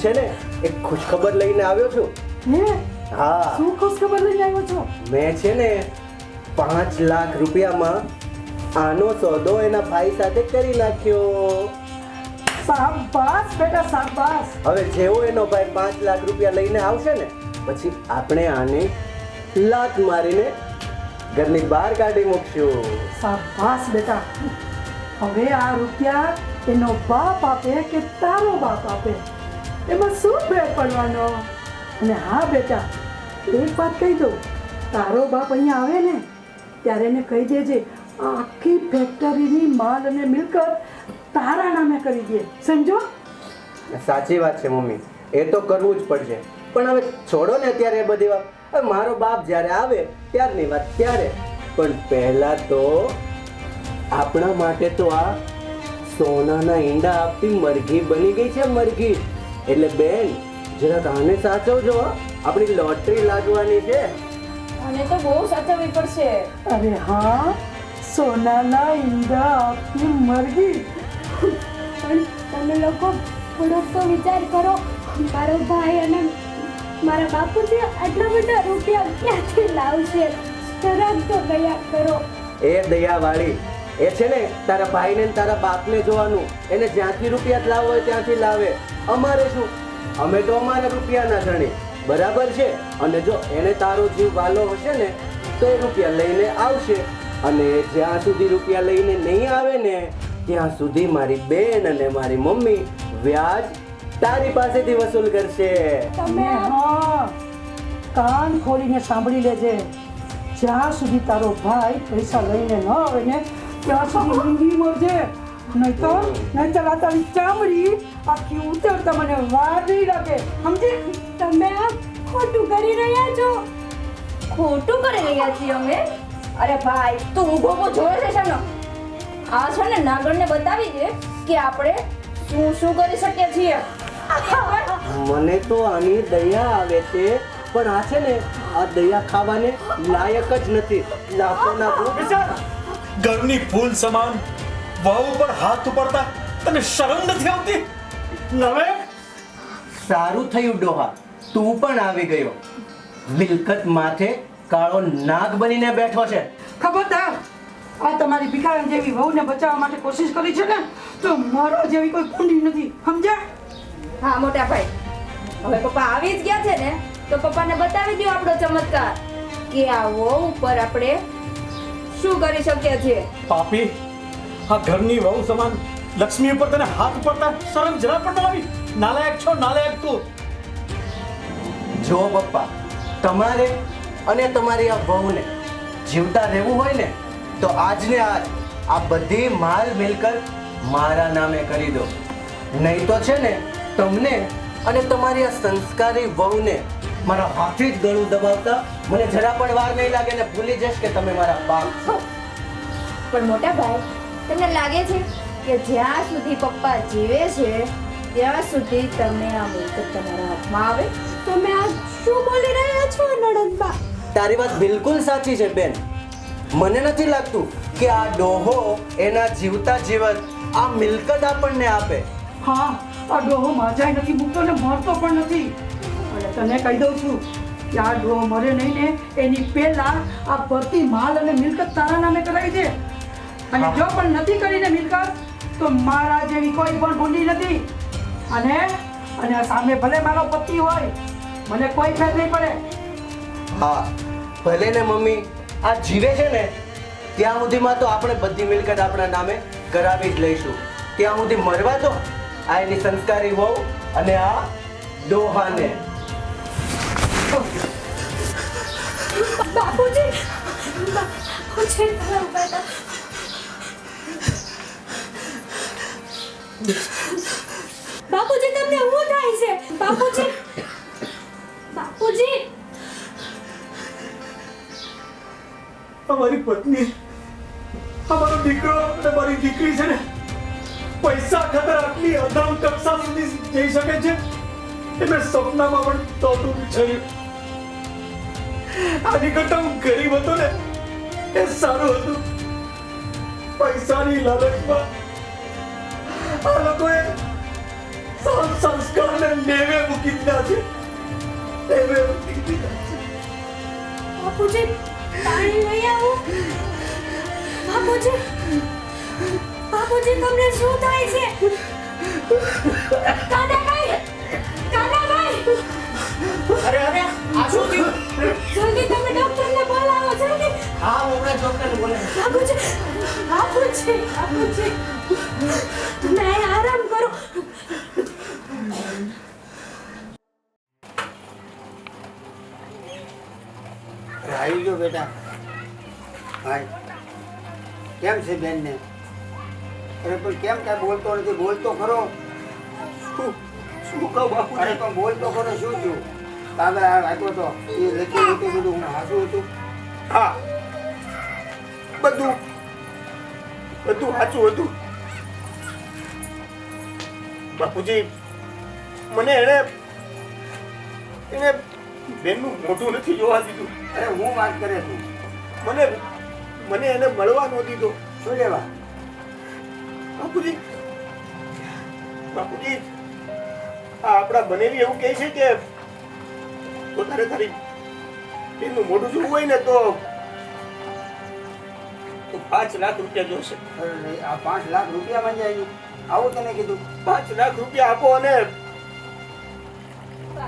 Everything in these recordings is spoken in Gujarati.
હું છે ને એક ખુશખબર લઈને આવ્યો છું. હે? હા. શું ખુશ ખબર લઈને આવ્યો છો? મેં છે ને પાંચ લાખ રૂપિયામાં આનો સોદો એના ભાઈ સાથે કરી નાખ્યો. શાબાશ બેટા શાબાશ. હવે જેવો એનો ભાઈ પાંચ લાખ રૂપિયા લઈને આવશે ને પછી આપણે આને લાત મારીને ઘરની બહાર કાઢી મૂકશું. શાબાશ બેટા. હવે આ રૂપિયા એનો બાપ આપે કે તારો બાપ આપે? એમાં શું ફેર પડવાનો? અને હા, બેટા, એક વાત કહી દઉં. તારો બાપ અહીંયા આવે ને, ત્યારે એને કહી દેજે, આખી ફેક્ટરીની માલ અને મિલકત તારા નામે કરી દે. સમજો? સાચી વાત છે, મમ્મી. એ તો કરવું જ પડશે. પણ હવે છોડો ને અત્યારે એ બધી વાત. મારો બાપ જ્યારે આવે, ત્યારની વાત ત્યારે. પણ પહેલા તો આપણા માટે તો આ સોનાના ઈંડા આપતી મરઘી બની ગઈ છે, મરઘી. એટલે બેન જરા આને સાચવજો આપણી લોટરી લાગવાની છે. અને તો બહુ સાચવવી પડશે. અરે હા સોનાના ઈંડા આપની મરગી. પણ તમે લોકો થોડોક તો વિચાર કરો મારો ભાઈ અને મારા બાપુજી આટલા બધા રૂપિયા ક્યાંથી લાવશે? જરાક તો દયા કરો. એ દયાવાળી એ છે ને, તારા ભાઈને તારા બાપને જોવાનું. એને જ્યાંથી રૂપિયા લાવવો હોય ત્યાંથી લાવે. અમારે શું? અમે તો અમારે રૂપિયા ના ધણી બરાબર છે? અને જો એને તારો જીવ વાલો હશે ને, તો એ રૂપિયા લઈને આવશે. અને જ્યાં સુધી રૂપિયા લઈને નહીં આવે ને, ત્યાં સુધી મારી બેન અને મારી મમ્મી વ્યાજ તારી પાસેથી વસૂલ કરશે. તમે કાન ખોલીને સાંભળી લેજે. જ્યાં સુધી તારો ભાઈ પૈસા લઈને ન આવે ને ત્યાં સુધી ઊંઘી મરજે નહીં તો નહીં તો આ તારી ચામડી આખી ઉતરતા મને વાર નહીં લાગે. સમજી? તમે આ ખોટું કરી રહ્યા છો. ખોટું કરી રહ્યા છીએ અમે? અરે ભાઈ તું ઊભો ઊભો જોયે છે શાનો? આ છે ને નાગણને બતાવી દે કે આપણે શું શું કરી શકીએ છીએ. મને તો આની દયા આવે છે પણ આ છે ને આ દયા ખાવાને લાયક જ નથી. લાખોના ભૂખ ઘરની ફૂલ સમાન વહુ પર હાથ ઉપડતા તને શરમ નથી આવતી? નવે? સારું થયું ડોહા. તું પણ આવી ગયો. મિલકત માથે કાળો નાગ બનીને બેઠો છે. ખબરદાર. આ તમારી ભિખારણ જેવી વહુને બચાવવા માટે કોશિશ કરી છે ને તો મારો જેવી કોઈ કુંડી નથી. સમજ્યા? હા મોટા ભાઈ. હવે પપ્પા આવી જ ગયા છે ને તો પપ્પાને બતાવી દો આપણો ચમત્કાર. કે આ વહુ ઉપર આપણે શું કરી શકીએ છીએ? પાપી આ ઘરની વહુ સમાન લક્ષ્મી ઉપર તને હાથ પડતા શરમ જરા પણ ન આવી. નાલાયક છો નાલાયક તું. જો પપ્પા તમારે અને તમારી આ વહુને જીવતા રહેવું હોય ને તો આજને આજ આ બધી માલ મિલકત મારા નામે કરી દો. નહીં તો છે ને તમને અને તમારી આ સંસ્કારી વહુને મારા હાથે જ ગળું દબાવતા મને જરા પણ વાર નહીં લાગે ને ભૂલી જશ કે તમે મારા બાપ છો. પણ મોટા ભાઈ તમને લાગે છે કે જ્યાં સુધી પપ્પા જીવે છે ત્યાં સુધી તમને આ મિલકત તમારા હાથમાં આવે? તમે આ શું બોલી રહ્યા છો નણંદબા તારી વાત બિલકુલ સાચી છે બેન. મને નથી લાગતું કે આ ડોહો એના જીવતા જીવન આ મિલકત આપણને આપે. હા આ ડોહો માજાય નથી મૂકતો ને મરતો પણ નથી. તને કહી દઉં છું કે આ ડો મરે નહીં ને એની પહેલા આ ભરતી માલ અને મિલકત તારા નામે કરાવી દે. અને જો પણ નથી કરીને મિલકત તો મારા જેવી કોઈ પણ ભૂંડી નથી. અને અને આ સામે ભલે મારો પતિ હોય મને કોઈ ફેર નહીં પડે. હા ભલે ને મમ્મી આ જીવે છે ને ત્યાં સુધીમાં તો આપણે બધી મિલકત આપણા નામે કરાવી જ લઈશું. ત્યાં સુધી મરવા દો આ એની સંસ્કારી વહુ અને આ ડોહાને બાપુજી બાપુજી તમે ઊભા થા. બાપુજી, તમને શું થાય છે? અમારી પત્ની, અમારો દીકરો અને મારી દીકરી છે ને, પૈસા ખાતર આટલી અધમ કક્ષા સુધી જઈ શકે છે. એમને સપનામાં પણ નહોતું વિચાર્યું આની કરતા ગરીબ હતો ને, એ સારું હતું. પૈસાની લાલચમાં આ લોકોએ સં- સંસ્કારને નેવે મૂકી દીધા છે. નેવે મૂકી દીધા છે. બાપુજી, પાણી લઈ આવો. બાપુજી બાપુજી, તમને શું થાય છે? દાદાભાઈ બાપુજી બાપુજી બાપુજી તમે આરામ કરો. આવી ગયો બેટા. ભાઈ કેમ છે બેનને? અરે પણ કેમ કાંઈ બોલતો નથી? બોલતો ખરો. શું? શું કહું બાપુ અરે પણ બોલતો ખરો શું છું કાગળ આ આપ્યો તો. એ લખી હતું બધું હું હાસું હતું. હા. બધું. બધું સાચું હતું. બાપુજી મને એને એને બેનનું મોઢું નથી જોવા દીધું. અરે હું વાત કરે તું મને મને એને મળવા ન દીધો. શું લેવા? બાપુજી બાપુજી આ આપણા બનેવી એવું કહે છે કે તો તારે તારી બેનનું મોઢું જોવું હોય ને તો તો પાંચ લાખ રૂપિયા જોશે. આ પાંચ લાખ રૂપિયા માં જાય આવું તને કીધું? પાંચ લાખ રૂપિયા આપો અને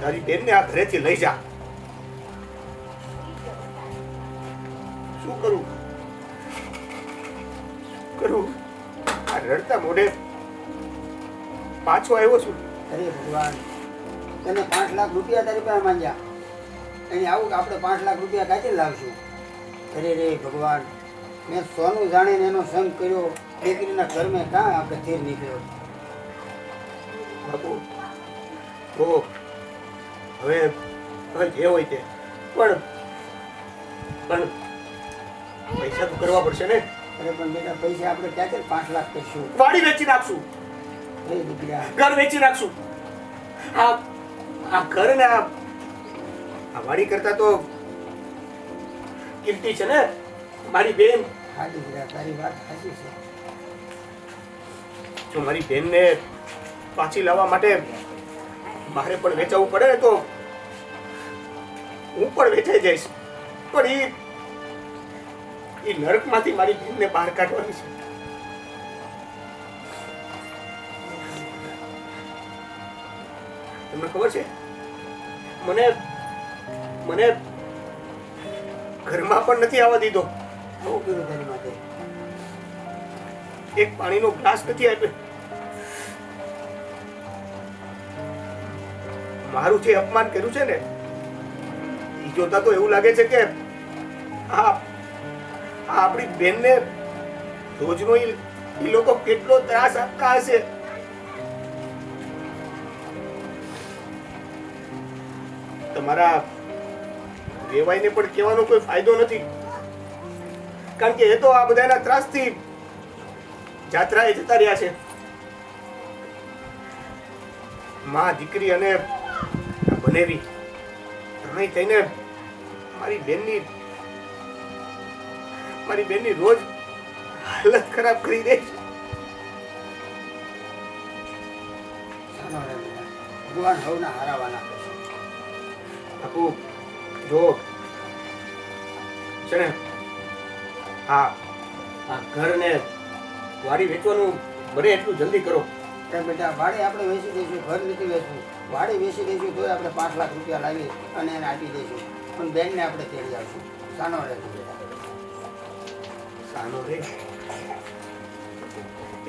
તારી બેનને આ ઘરેથી લઈ જા. શું કરું? કરું? આ રડતા મોઢે પાછો આવ્યો છું. અરે ભગવાન તને પાંચ લાખ રૂપિયા તારી પાસે માંગ્યા. એને આવું કે આપણે પાંચ લાખ રૂપિયા કાઢી લાવશું? અરે રે ભગવાન મેં સોનું જાણીને એનો સંગ કર્યો. દીકરીના ઘરમાં કાં આપણે થીર નીકળ્યો? બાપુ ઓ હવે હવે જે હોય તે. પણ પણ પૈસા તો કરવા પડશે ને? અરે પણ બેટા પૈસા આપણે ક્યાં પાંચ લાખ કરશું વાડી વેચી નાખશું. ઘર વેચી નાખશું. આ આ ઘર ને આ આ વાડી કરતા તો કિંમતી છે ને? મારી બેન હા દીકરા તારી વાત સાચી છે. જો મારી બેનને પાછી લાવવા માટે મારે પણ વેચાવવું પડે તો હું પણ વેચાઈ જઈશ. પણ એ એ નરકમાંથી મારી બેનને બહાર કાઢવાની છે. તમને ખબર છે? મને મને ઘરમાં પણ નથી આવવા દીધો. એક પાણીનો ગ્લાસ નથી આપ્યો? મારું જે અપમાન કર્યું છે ને, એ જોતા તો એવું લાગે છે કે આ આપણી બેનને રોજનો ઈ લોકો કેટલો ત્રાસ આપતા હશે? તમારા વેવાઈને પણ કહેવાનો કોઈ ફાયદો નથી. કારણ કે એ તો આ બધાના ત્રાસથી જાત્રાએ જતા રહ્યા છે. માં દીકરી અને બનેવી. ત્રણેય થઈને મારી બેનની મારી બેનની રોજ હાલત ખરાબ કરી દે છે. ભગવાન હવના હારાવાના બાપુ જો છે ને હા આ ઘરને વાડી વેચવાનું બને એટલું જલ્દી કરો. એમ બેટા વાડી આપણે વેચી દઈશું ઘર નથી વેચવું. વાડી વેચી દઈશું તોય આપણે પાંચ લાખ રૂપિયા લાવી અને એને આપી દઈશું. પણ બેનને આપણે તેડી આવશું સાનો રહે બેટા. સાનો રે?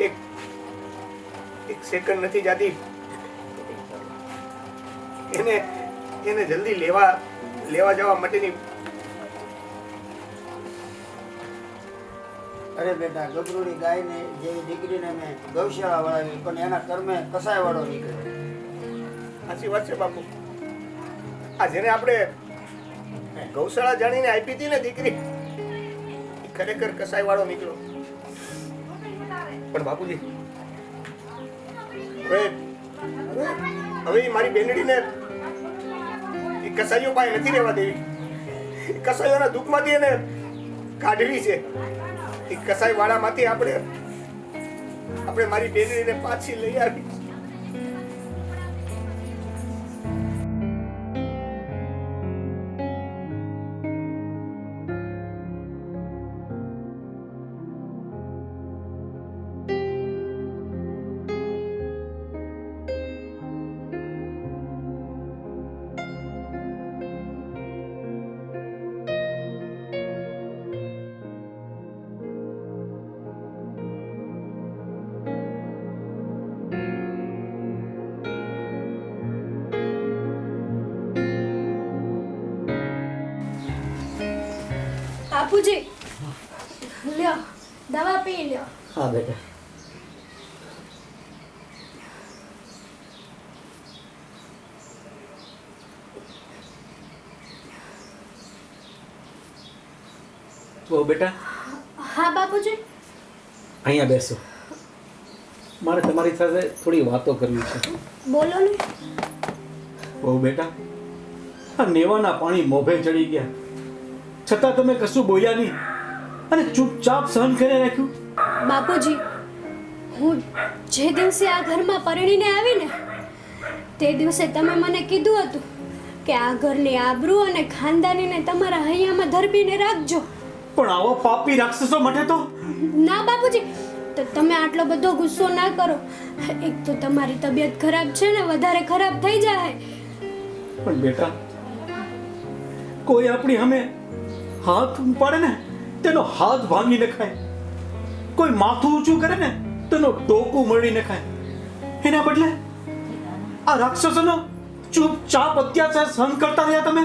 એક એક સેકન્ડ નથી જાતી. એને એને જલ્દી લેવા લેવા જવા માટેની અરે બેટા ગભરૂડી ગાયને જેવી દીકરીને મેં ગૌશાળા વળાવી પણ એના કર્મે કસાય વાળો નીકળ્યો. સાચી વાત છે બાપુ. આ જેને આપણે ગૌશાળા જાણીને આપી હતી ને દીકરી ખરેખર કસાય વાળો નીકળ્યો. પણ બાપુજી હવે હવે હવે મારી બેનડીને એ કસાઈઓ પાસે નથી રહેવા દેવી. કસાઈઓના દુઃખમાંથી એને કાઢવી છે. એ કસાઈ વાળામાંથી આપણે આપણે મારી બેનરીને પાછી લઈ આવી. બાપુજી. લ્યો દવા પી લ્યો. હા બેટા. બહુ બેટા? હા બાપુજી. અહીંયા બેસો. મારે તમારી સાથે થોડી વાતો કરવી છે. બોલો ને. બહુ બેટા. આ નેવાના પાણી મોભે ચડી ગયા. છતાં તમે કશું બોલ્યા નહીં. અને ચૂપચાપ સહન કરી રાખ્યું. બાપુજી હું જે દિવસે આ ઘરમાં પરણીને આવી ને તે દિવસે તમે મને કીધું હતું કે આ ઘરની આબરૂ અને ખાનદાનીને તમારા હૈયામાં ધરબીને રાખજો. પણ આવો પાપી રાક્ષસો માટે તો? ના બાપુજી તો તમે આટલો બધો ગુસ્સો ના કરો. એક તો તમારી તબિયત ખરાબ છે ને વધારે ખરાબ થઈ જાય. પણ બેટા કોઈ આપણી અમે હાથ ઉપાડે ને, તેનો હાથ ભાંગી નખાય. કોઈ માથું ઊંચું કરે ને, તેનો ટોકું મળી નખાય. એના બદલે આ રાક્ષસોનો ચૂપચાપ અત્યાચાર સહન કરતા રહ્યા તમે?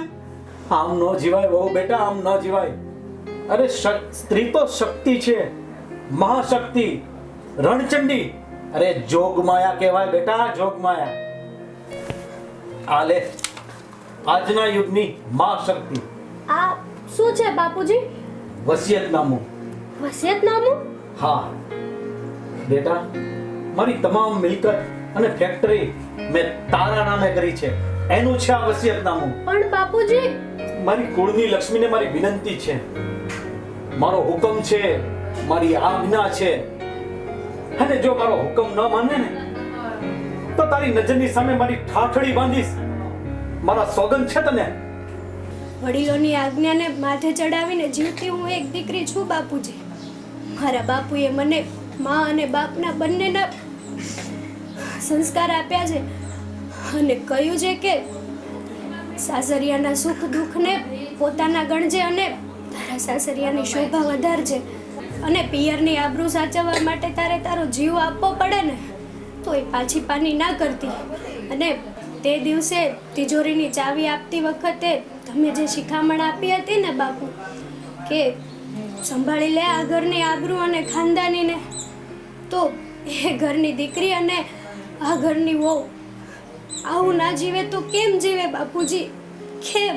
આમ ન જીવાય બહુ બેટા, આમ ન જીવાય. અરે સ્ત્રી તો શક્તિ છે, મહાશક્તિ, રણચંડી. અરે જોગમાયા કહેવાય બેટા જોગમાયા આ લે, આજના યુગની મહાશક્તિ. આ શું છે બાપુજી? વસિયતનામું. વસિયતનામું? હા. બેટા મારી તમામ મિલકત અને ફેક્ટરી મેં તારા નામે કરી છે. એનું છે આ વસિયતનામું. પણ બાપુજી મારી કુળની લક્ષ્મીને મારી વિનંતી છે. મારો હુકમ છે મારી આજ્ઞા છે. અને જો મારો હુકમ ન માને ને તો તારી નજરની સામે મારી ઠાઠડી બાંધીશ. મારા સોગન છે તને. વડીલોની આજ્ઞાને માથે ચડાવીને જીવતી હું એક દીકરી છું, બાપુજી. મારા બાપુએ મને મા અને બાપના બંનેના સંસ્કાર આપ્યા છે અને કહ્યું છે કે સાસરિયાના સુખ દુઃખને પોતાના ગણજે અને તારા સાસરિયાની શોભા વધારજે અને પિયરની આબરૂ સાચવવા માટે તારે તારો જીવ આપવો પડે ને, તો એ પાછી પાની ના કરતી. અને તે દિવસે તિજોરીની ચાવી આપતી વખતે તમે જે શિખામણ આપી હતી ને બાપુ, કે સંભાળી લે આ ઘરની આબરૂ અને ખાનદાનીને, તો એ ઘરની દીકરી અને આ ઘરની વહુ. આવું ના જીવે તો કેમ જીવે બાપુજી? કેમ?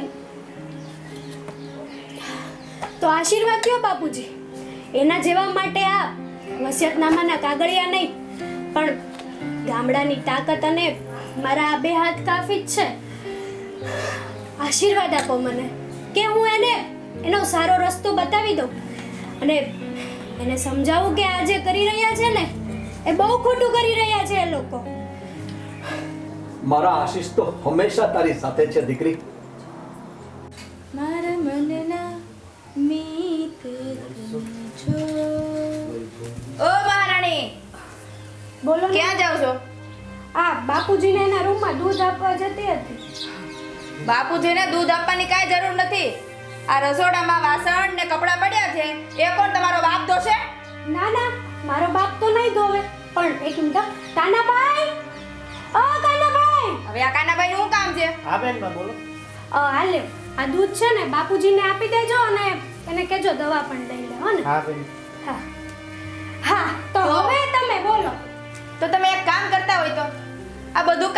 તો આશીર્વાદ કયો બાપુજી. એના જેવા માટે આ વસિયતનામાના કાગળિયા નહીં, પણ ગામડાની તાકાત અને મારા આ બે હાથ કાફી જ છે. આશીર્વાદ આપો મને કે હું એને એનો સારો રસ્તો બતાવી દઉં. અને એને સમજાવું કે આ જે કરી રહ્યા છે ને એ બહુ ખોટું કરી રહ્યા છે એ લોકો. મારા આશીષ તો હંમેશા તારી સાથે છે દીકરી. મારા મનના મીત છો. ઓ મહારાણી બોલો. ક્યાં જાવ છો? આ બાપુજીને એના રૂમમાં દૂધ આપવા જતી હતી. બાપુજીને દૂધ આપવાની કાંઈ જરૂર નથી. આ રસોડામાં વાસણ ને કપડાં પડ્યા છે. એ કોણ તમારો બાપ ધોશે? ના ના મારો બાપ તો નહીં ધોવે. પણ એક મિનિટ. કાનાભાઈ? ઓ કાનાભાઈ! હવે આ કાનાભાઈ નું કામ છે? હા બેન બોલો. અ, આ આ દૂધ છે ને બાપુજીને આપી દેજો અને એને કહેજો દવા પણ લઈ લે હો ને. હા બેન. હા. હા તો? હવે તમે બોલો. તો તમે એક કામ કરતા હોય તો. આ બધું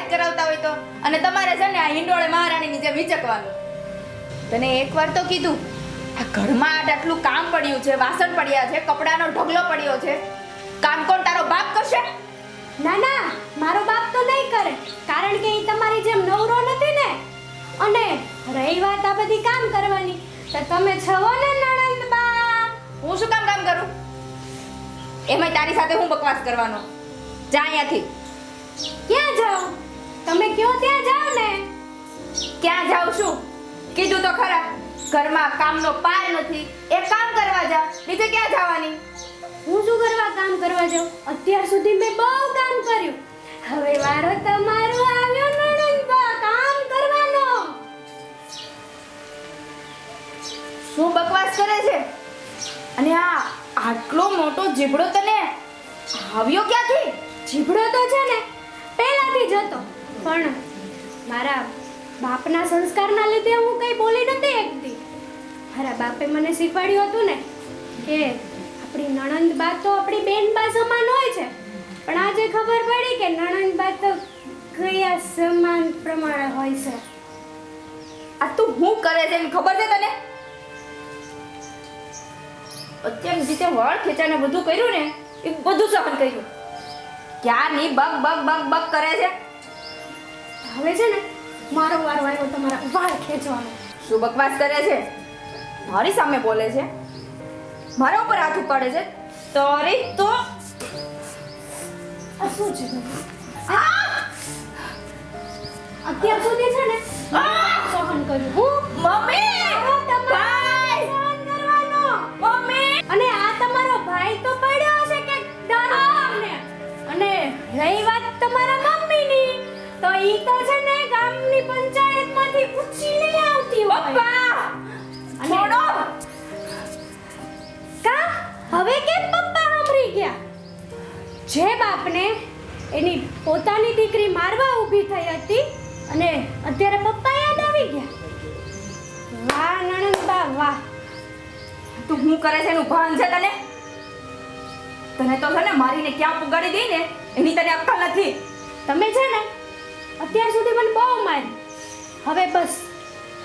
જ કરાવતા હોય તો? અને તમારે છે ને આ હિંડોળે મહારાણીની જેમ વિચકવાનું તને એકવાર તો કીધું આ ઘરમાં આટલું કામ પડ્યું છે વાસણ પડ્યા છે કપડાનો ઢગલો પડ્યો છે. કામ કોણ તારો બાપ કરશે? ના ના મારો બાપ તો નહીં કરે. કારણ કે એ તમારી જેમ નવરો નથી ને. અને રહી વાત આ બધી કામ કરવાની. તો તમે છો ને નણંદ બા હું શું કામ કામ કરું? એમાંય તારી સાથે હું બકવાસ કરવાનો? જા અહીંયાથી. ક્યાં જાઓ તમે કયો ત્યાં જાઓ ને? ક્યાં જાવ છું? કીધું તો ખરા. ઘરમાં કામનો પાર નથી. એક કામ કરવા જા બીજે ક્યાં જવાની? હું શું કરવા કામ કરવા જાઉં? અત્યાર સુધી મેં બહુ કામ કર્યું. હવે વારો તમારો આવ્યો નણંદબા કામ કરવાનો. શું બકવાસ કરે છે? અને આ આટલો મોટો જીબડો તને આવ્યો ક્યાંથી? જીભડો તો છે ને પહેલાથી જ હતો. પણ મારા બાપના સંસ્કારના લીધે હું કંઈ બોલી નથી એકતી મારા બાપે મને શીખવાડ્યું હતું ને કે આપણી નણંદ બા તો આપણી બેન બા સમાન હોય છે. પણ આજે ખબર પડી કે નણંદ બા તો કયા સમાન પ્રમાણે હોય છે. આ તું હું કરે છે એમ ખબર છે તને? અત્યારે જીતે વળ ખેંચાને બધું કર્યું ને, એ બધું સહન કર્યું. ક્યાં નહીં બગ બગ બગ બગ કરે છે? હવે છે ને મારો વારો આવ્યો તમારા વાળ ખેંચવાનો. શું બકવાસ કરે છે? મારી સામે બોલે છે? મારા ઉપર હાથ ઉપાડે છે? તારી તો આ શું છે! અત્યાર સુધી છે ને સહન કર્યું. હું મમ્મી! ભાઈ! સહન કરવાનો. મમ્મી! અને આ તમારો ભાઈ તો પડ્યો છે કે અને રહી વાત તમારા તો ઈ તો છે ને ગામની પંચાયતમાંથી ઉછી નહીં આવતી હોય. પપ્પા! છોડો! કા? હવે કેમ પપ્પા સાંભળી ગયા? જે બાપને એની પોતાની દીકરી મારવા ઊભી થઈ હતી અને અત્યારે પપ્પા યાદ આવી ગયા. વાહ નણંદબા વાહ. તું હું કરે છે એનું ભાન છે તને? તને તો છે ને મારીને ક્યાં પુગાડી દઈ ને? એની તને અક્કલ નથી. તમે છે ને અત્યાર સુધી મને બહુ મારી હવે બસ.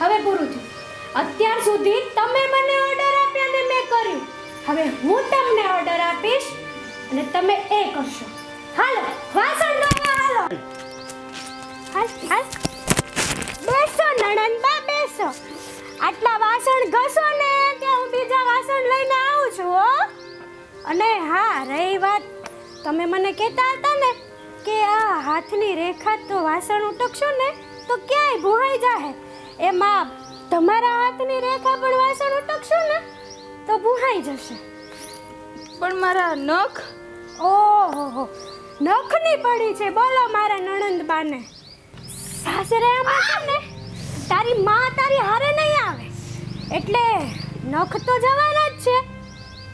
હવે પૂરું થયું. અત્યાર સુધી તમે મને ઓર્ડર આપ્યા ને મેં કર્યું. હવે હું તમને ઓર્ડર આપીશ અને તમે એ કરશો. હાલો, વાસણ ધોવા, હાલો. હાલ હાલ. બેસો નણંદબા બેસો. આટલા વાસણ ઘસો ને કે હું બીજા વાસણ લઈને આવું છું, હો? અને હા, રહી વાત. તમે મને કહેતા હતા ને કે આ હાથની રેખા તો વાસણ ઉટકશો ને તો ક્યાંય ભૂહાઈ જાહે? એમાં તમારા હાથની રેખા પણ વાસણ ઉટકશો ને તો ભૂહાઈ જશે. પણ મારા નખ? ઓહો નખની પડી છે. બોલો મારા નણંદ બાને સાસરે આમાં ને તારી માં તારી હારે નહીં આવે. એટલે નખ તો જવાના જ છે.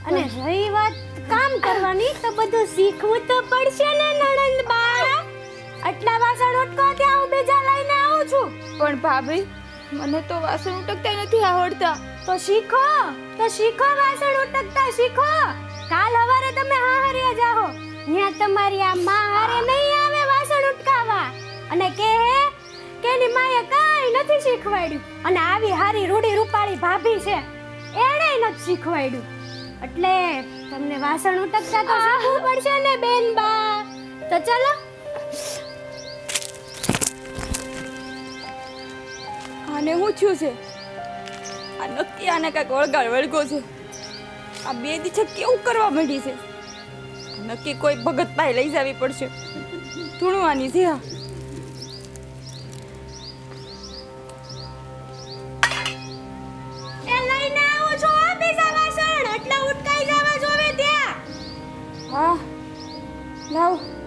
અને રહી વાત કામ કરવાની તો બધું શીખવું તો પડશે ને નણંદ બા આટલા વાસણ ઉટકો ત્યાં હું બીજા લઈને આવું છું. પણ ભાભી મને તો વાસણ ઉટકતા નથી આવડતા. તો શીખો તો શીખો વાસણ ઉટકતા શીખો. કાલ હવારે તમે હાહરિયા જાહો ત્યાં તમારી આ માં હારે નહીં આવે વાસણ ઉટકાવા. અને કે કેની માએ કાંઈ નથી શીખવાડ્યું. અને આવી હારી રૂડી રૂપાળી ભાભી છે એણે નથી શીખવાડ્યું. એટલે તમને વાસણ ઉટકતા તો શીખવું પડશે ને બેન બા તો ચાલો. આને હું થયું છે? આ નક્કી આને કાંઈક વળગાડ વળગો છે. આ બે દિવસે કેવું કરવા માંડી છે? નક્કી કોઈ ભગત પાસે લઈ જવી પડશે. ધૂણવાની છે આ. વાસણ